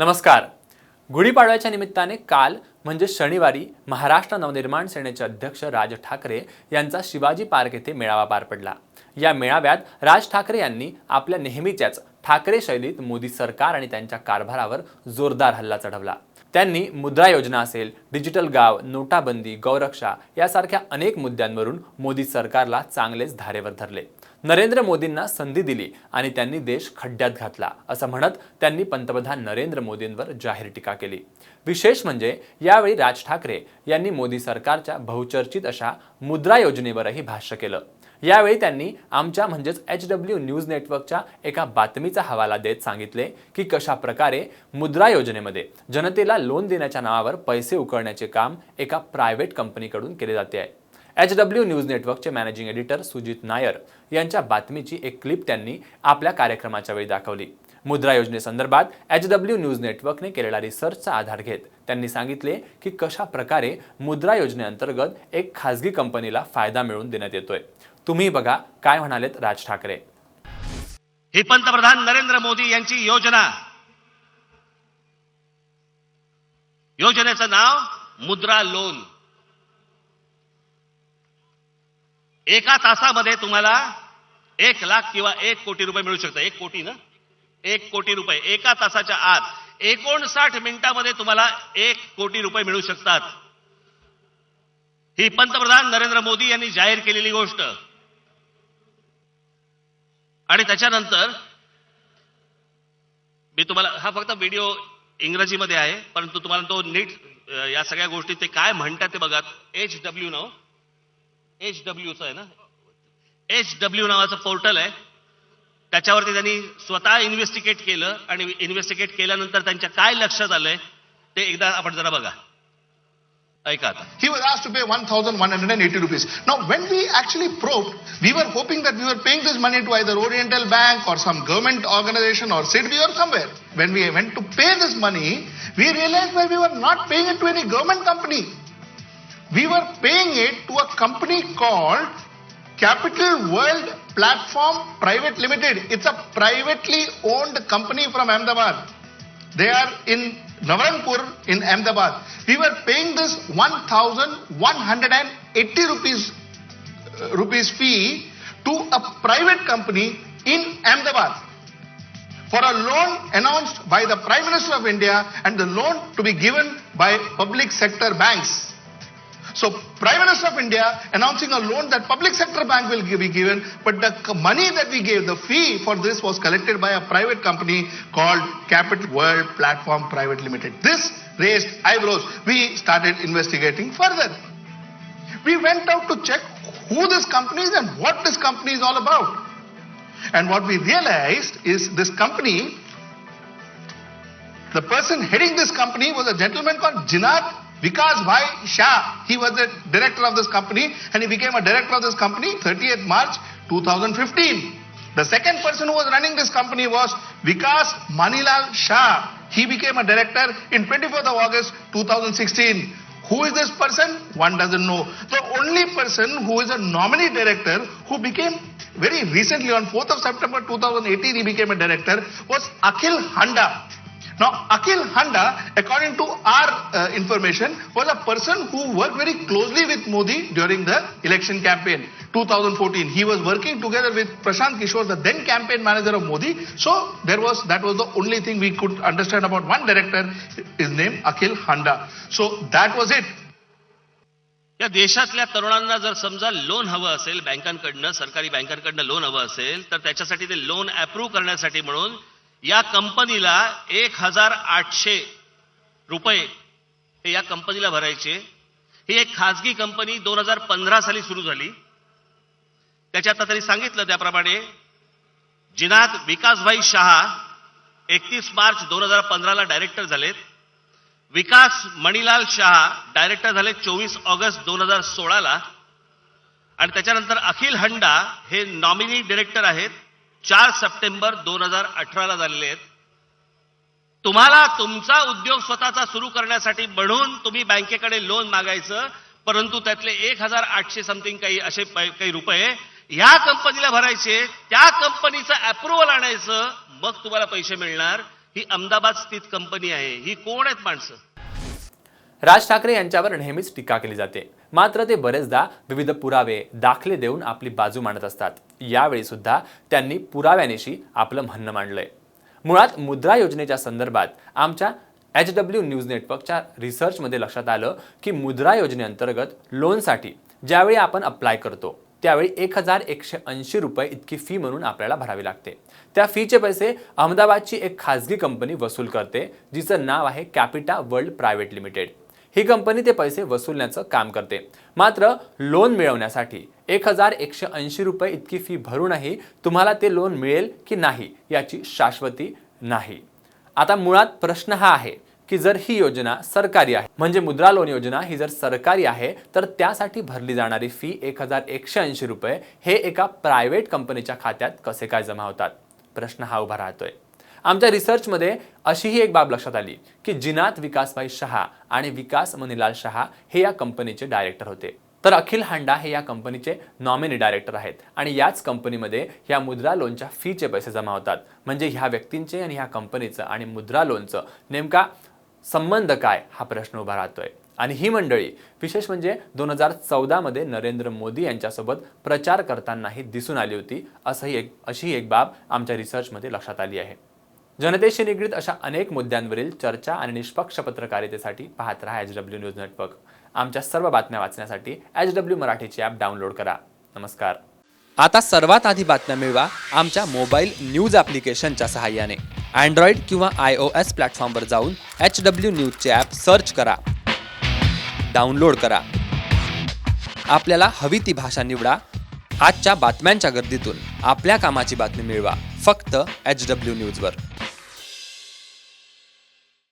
नमस्कार. गुढीपाडव्याच्या निमित्ताने काल म्हणजे शनिवारी महाराष्ट्र नवनिर्माण सेनेचे अध्यक्ष राज ठाकरे यांचा शिवाजी पार्क येथे मेळावा पार पडला. या मेळाव्यात राज ठाकरे यांनी आपल्या नेहमीच्याच ठाकरे शैलीत मोदी सरकार आणि त्यांच्या कारभारावर जोरदार हल्ला चढवला. त्यांनी मुद्रा योजना असेल डिजिटल गाव नोटाबंदी गौरक्षा यासारख्या अनेक मुद्द्यांवरून मोदी सरकारला चांगलेच धारेवर धरले. नरेंद्र मोदींना संधी दिली आणि त्यांनी देश खड्ड्यात घातला असं म्हणत त्यांनी पंतप्रधान नरेंद्र मोदींवर जाहीर टीका केली. विशेष म्हणजे यावेळी राज ठाकरे यांनी मोदी सरकारच्या बहुचर्चित अशा मुद्रा योजनेवरही भाष्य केलं. यावेळी त्यांनी आमच्या म्हणजेच एच डब्ल्यू न्यूज नेटवर्कच्या एका बातमीचा हवाला देत सांगितले की कशा प्रकारे मुद्रा योजनेमध्ये जनतेला लोन देण्याच्या नावावर पैसे उकळण्याचे काम एका प्रायव्हेट कंपनीकडून केले जाते आहे. एच डब्ल्यू न्यूज नेटवर्कचे मॅनेजिंग एडिटर सुजित नायर यांच्या बातमीची एक क्लिप त्यांनी आपल्या कार्यक्रमाच्या वेळी दाखवली. मुद्रा योजनेसंदर्भात एच डब्ल्यू न्यूज नेटवर्कने केलेला रिसर्चचा आधार घेत त्यांनी सांगितले की कशा प्रकारे मुद्रा योजनेअंतर्गत एक खासगी कंपनीला फायदा मिळवून देण्यात येतोय. तुम्ही बघा काय म्हणालेत राज ठाकरे. ही पंतप्रधान नरेंद्र मोदी यांची योजना. योजनेचं नाव मुद्रा लोन. एका तासामध्ये तुम्हाला एक लाख किंवा एक कोटी रुपये मिळू शकतात. एक कोटी ना? एक कोटी रुपये. एका तासाच्या आत एकोणसाठ मिनिटामध्ये तुम्हाला एक कोटी रुपये मिळू शकतात. ही पंतप्रधान नरेंद्र मोदी यांनी जाहीर केलेली गोष्ट. आणि त्याच्यानंतर मी तुम्हाला हा फक्त व्हिडिओ इंग्रजीमध्ये आहे परंतु तुम्हाला तो नीट या सगळ्या गोष्टी ते काय म्हणतात ते बघा. एच डब्ल्यू नाव. एच डब्ल्यूचं आहे ना एच डब्ल्यू नावाचं पोर्टल आहे त्याच्यावरती त्यांनी स्वतः इन्व्हेस्टिगेट केलं आणि इन्व्हेस्टिगेट केल्यानंतर त्यांच्या काय लक्षात आलंय ते एकदा आपण जरा बघा He was asked to pay 1,180 rupees. Now, when we actually probed, we were hoping that we were paying this money to either Oriental Bank or some government organization or SIDBI or somewhere. When we went to pay this money, we realized that we were not paying it to any government company. We were paying it to a company called Capital World Platform Private Limited. It's a privately owned company from Ahmedabad. They are in Navaranpur in Ahmedabad. We were paying this 1,180 rupees uh, rupees fee to a private company in Ahmedabad for a loan announced by the Prime Minister of India and the loan to be given by public sector banks. So, Prime Minister of India announcing a loan that public sector bank will be given, but the money that we gave, the fee for this was collected by a private company called Capital World Platform Private Limited. This raised eyebrows. We started investigating further. We went out to check who this company is and what this company is all about. And what we realized is this company, the person heading this company was a gentleman called Jinat Vikas Bhai Shah. He was the director of this company and he became a director of this company 30th March 2015. The second person who was running this company was Vikas Manilal Shah. He became a director in 24th of August 2016. Who is this person? One doesn't know. The only person who is a nominee director who became very recently on 4th of September 2018 he became a director was Akhil Handa. Now, Akhil Handa, according to our uh, information, was a person who worked very closely with Modi during the election campaign 2014. He was working together with Prashant Kishore, the then campaign manager of Modi. So there was that was the only thing we could understand about one director. His name Akhil Handa. So that was it. या देशातल्या तरुणांना जर समजा loan हवं असेल बँकांकडनं सरकारी बँकांकडनं loan हवं असेल तर त्याच्यासाठी ते लोन अप्रूव्ह करण्यासाठी म्हणून या कंपनीला एक हजार आठशे रुपये हे या कंपनीला भरायचे. ही एक खाजगी कंपनी दोन हजार पंधरा साली सुरू झाली. त्याच्यात आता त्यांनी सांगितलं त्याप्रमाणे जिनात विकासभाई शहा एकतीस मार्च दोन हजार पंधराला डायरेक्टर झालेत. विकास मणिलाल शहा डायरेक्टर झाले चोवीस ऑगस्ट दोन हजार सोळाला. आणि त्याच्यानंतर अखिल हंडा हे नॉमिनी डिरेक्टर आहेत. चार सप्टेंबर दोन हजार अठराला झालेले आहेत. तुम्हाला तुमचा उद्योग स्वतःचा सुरू करण्यासाठी म्हणून तुम्ही बँकेकडे लोन मागायचं परंतु त्यातले एक हजार आठशे समथिंग काही असे काही रुपये ह्या कंपनीला भरायचे त्या कंपनीचं अप्रुव्हल आणायचं मग तुम्हाला पैसे मिळणार. ही अहमदाबाद स्थित कंपनी आहे. ही कोण आहेत माणसं? राज ठाकरे यांच्यावर नेहमीच टीका केली जाते. मात्र ते बरेचदा विविध पुरावे दाखले देऊन आपली बाजू मांडत असतात. यावेळी सुद्धा त्यांनी पुराव्यानिशी आपलं म्हणणं मांडलंय. मुळात मुद्रा योजनेच्या संदर्भात आमच्या एच डब्ल्यू न्यूज नेटवर्कच्या रिसर्चमध्ये लक्षात आलं की मुद्रा योजनेअंतर्गत लोनसाठी ज्यावेळी आपण अप्लाय करतो त्यावेळी एक हजार एकशे ऐंशी रुपये इतकी फी म्हणून आपल्याला भरावी लागते. त्या फीचे पैसे अहमदाबादची एक खाजगी कंपनी वसूल करते जिचं नाव आहे कॅपिटा वर्ल्ड प्रायव्हेट लिमिटेड. ही कंपनी ते पैसे वसूलण्याचं काम करते. मात्र लोन मिळवण्यासाठी एक हजार एकशे ऐंशी रुपये इतकी फी भरूनही तुम्हाला ते लोन मिळेल की नाही याची शाश्वती नाही. आता मुळात प्रश्न हा आहे की जर ही योजना सरकारी आहे म्हणजे मुद्रा लोन योजना ही जर सरकारी आहे तर त्यासाठी भरली जाणारी फी एक हजार एकशे ऐंशी रुपये हे एका प्रायव्हेट कंपनीच्या खात्यात कसे काय जमा होतात? प्रश्न हा उभा राहतोय. आमच्या रिसर्चमध्ये अशीही एक बाब लक्षात आली की जिनात विकासभाई शहा आणि विकास मनीलाल शहा हे या कंपनीचे डायरेक्टर होते. तर अखिल हांडा हे या कंपनीचे नॉमिनी डायरेक्टर आहेत आणि याच कंपनीमध्ये ह्या मुद्रा लोनच्या फीचे पैसे जमा होतात. म्हणजे ह्या व्यक्तींचे आणि ह्या कंपनीचं आणि मुद्रा लोनचं नेमका संबंध काय हा प्रश्न उभा राहतोय. आणि ही मंडळी विशेष म्हणजे दोन हजार चौदामध्ये नरेंद्र मोदी यांच्यासोबत प्रचार करतानाही दिसून आली होती असंही एक अशी एक बाब आमच्या रिसर्चमध्ये लक्षात आली आहे. जनतेशी निगडीत अशा अनेक मुद्द्यांवरील चर्चा आणि निष्पक्ष पत्रकारितेसाठी पाहत राहा एच डब्ल्यू न्यूज नेटवर्क. आमच्या सर्व बातम्या वाचण्यासाठी एच डब्ल्यू मराठीची ॲप डाउनलोड करा. नमस्कार. आता सर्वात आधी बातम्या मिळवा आमच्या मोबाईल न्यूज ॲप्लिकेशनच्या सहाय्याने. अँड्रॉइड किंवा आय ओ एस प्लॅटफॉर्मवर जाऊन एच डब्ल्यू न्यूजचे ॲप सर्च करा. डाउनलोड करा. आपल्याला हवी ती भाषा निवडा. आजच्या बातम्यांच्या गर्दीतून आपल्या कामाची बातमी मिळवा. फक्त एच डब्ल्यू न्यूजवर.